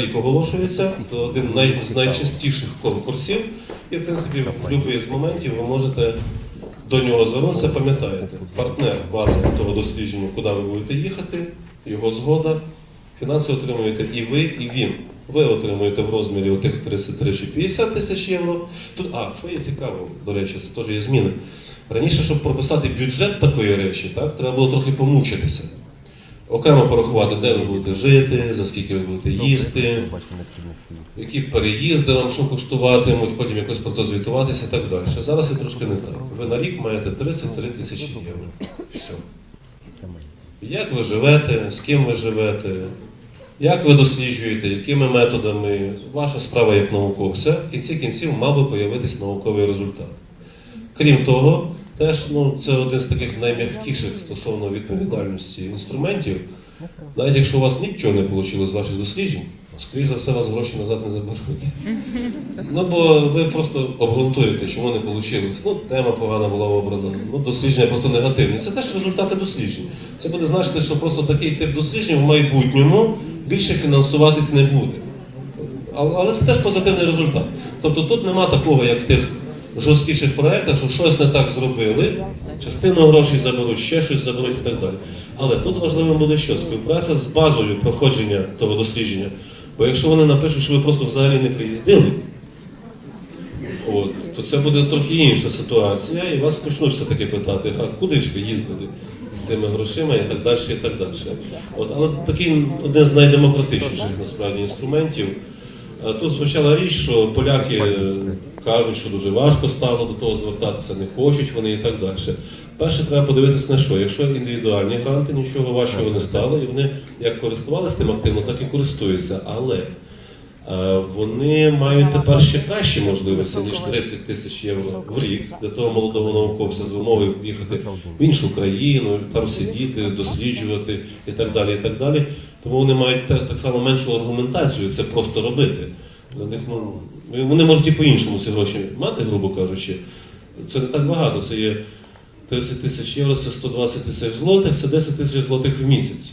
рік оголошується, то один з найчастіших конкурсів, і в принципі в будь-який з моментів ви можете до нього звернутися, пам'ятаєте, партнер бази того дослідження, куди ви будете їхати, його згода, фінанси отримуєте і ви, і він. Ви отримуєте в розмірі отих 33 чи 50 тисяч євро. Тут, а, що є цікаво, до речі, це теж є зміни. Раніше, щоб прописати бюджет такої речі, так, треба було трохи помучитися. Окремо порахувати, де ви будете жити, за скільки ви будете їсти, які переїзди вам що коштуватимуть, потім якось про то звітуватися і так далі. Зараз це трошки не так. Ви на рік маєте 33 тисячі євро. Все. Як ви живете, з ким ви живете, як ви досліджуєте, якими методами, ваша справа як науковця, в кінці кінців мав би появитись науковий результат. Крім того, теж ну, це один з таких найм'якіших стосовно відповідальності інструментів. Навіть якщо у вас нічого не вийшло з ваших досліджень, скоріше за все вас гроші назад не заберуть. Ну бо ви просто обґрунтуєте, чому не вийшло. Ну, тема погана була обрана, ну, дослідження просто негативні. Це теж результати досліджень. Це буде значити, що просто такий тип досліджень в майбутньому більше фінансуватись не буде. Але це теж позитивний результат. Тобто тут нема такого, як тих жорсткіших проєктах, що щось не так зробили, частину грошей заберуть, ще щось заберуть і так далі. Але тут важливим буде що? Співпраця з базою проходження того дослідження. Бо якщо вони напишуть, що ви просто взагалі не приїздили, от, то це буде трохи інша ситуація, і вас почнуть все-таки питати, а куди ж ви їздили з цими грошима і так далі, і так далі. От, але такий один з найдемократичніших насправді інструментів. Тут звучала річ, що поляки е, кажуть, що дуже важко стало до того звертатися, не хочуть вони і так далі. Перше, треба подивитися на що. Якщо індивідуальні гранти, нічого важчого не стало, і вони як користувалися тим активно, так і користуються. Але е, вони мають тепер ще кращі можливості, ніж 30 тисяч євро в рік для того молодого науковця з вимогою їхати в іншу країну, там сидіти, досліджувати і так далі. і так далі. Тому вони мають та- так само меншу аргументацію це просто робити. Для них, ну, вони можуть і по-іншому ці гроші мати, грубо кажучи. Це не так багато. Це є 30 тисяч євро, це 120 тисяч злотих, це 10 тисяч злотих в місяць.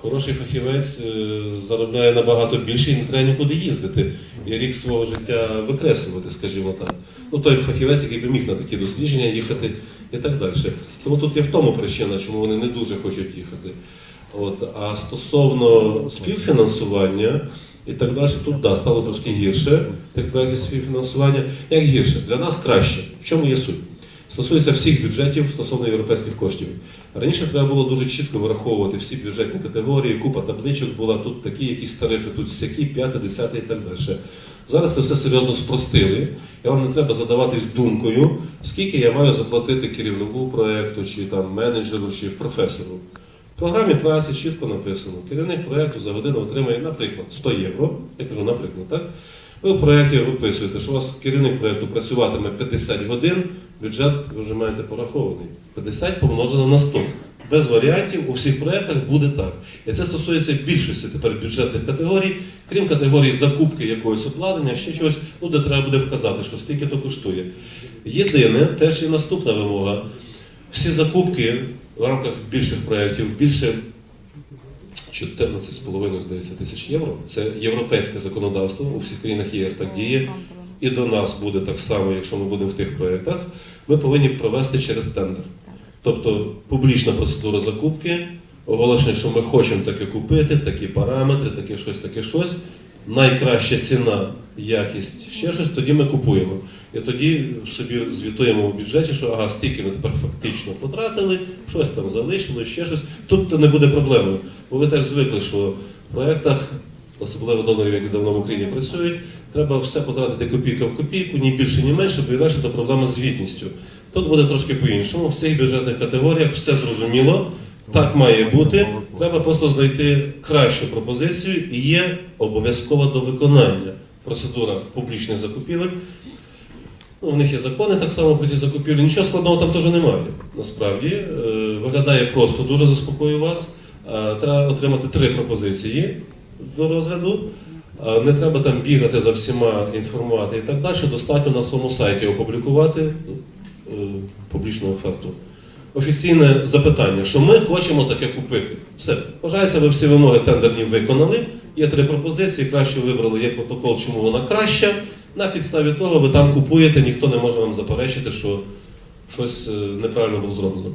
Хороший фахівець е, заробляє набагато більше і не треба нікуди їздити. І рік свого життя викреслювати, скажімо так. Ну, той фахівець, який би міг на такі дослідження їхати і так далі. Тому тут є в тому причина, чому вони не дуже хочуть їхати. От, а стосовно співфінансування і так далі, тут да, стало трошки гірше тих проєктів співфінансування. Як гірше? Для нас краще. В чому є суть? Стосується всіх бюджетів стосовно європейських коштів. Раніше треба було дуже чітко вираховувати всі бюджетні категорії, купа табличок була, тут такі якісь тарифи, тут сякі, п'яте, десяте і так далі. Зараз це все серйозно спростили. Я вам не треба задаватись думкою, скільки я маю заплатити керівнику проєкту, чи там менеджеру, чи професору. Програмі праці чітко написано, керівник проєкту за годину отримує, наприклад, 100 євро. Я кажу, наприклад, так? Ви в проєкті виписуєте, що у вас керівник проєкту працюватиме 50 годин, бюджет ви вже маєте порахований. 50 помножено на 100. Без варіантів у всіх проєктах буде так. І це стосується більшості тепер бюджетних категорій, крім категорії закупки якогось обладнання, ще чогось, ну, де треба буде вказати, що стільки то коштує. Єдине, теж і наступна вимога. Всі закупки в рамках більших проєктів, більше 14,5 здається, тисяч євро. Це європейське законодавство, у всіх країнах ЄС так діє. І до нас буде так само, якщо ми будемо в тих проєктах, ми повинні провести через тендер. Тобто публічна процедура закупки, оголошення, що ми хочемо таке купити, такі параметри, таке щось, таке щось. Найкраща ціна, якість, ще щось, тоді ми купуємо. І тоді собі звітуємо в бюджеті, що ага, стільки ми тепер фактично потратили, щось там залишилось, ще щось. Тут не буде проблемою. Бо ви теж звикли, що в проєктах, особливо донорів, які давно в Україні працюють, треба все потратити копійка в копійку, ні більше, ні менше, бо інакше то проблема з звітністю. Тут буде трошки по-іншому. В всіх бюджетних категоріях все зрозуміло. Так має бути. Треба просто знайти кращу пропозицію і є обов'язкова до виконання процедура публічних закупівель. Ну, в них є закони так само про ті закупівлі. Нічого складного там теж немає. Насправді Е, виглядає просто дуже заспокоюю вас. Е, Треба отримати три пропозиції до розгляду. Е, Не треба там бігати за всіма, інформувати і так далі. Достатньо на своєму сайті опублікувати публічну оферту. Офіційне запитання, що ми хочемо таке купити. Все, вважається, ви всі вимоги тендерні виконали, є три пропозиції, краще вибрали, є протокол, чому вона краща. На підставі того ви там купуєте, ніхто не може вам заперечити, що щось е, неправильно було зроблено.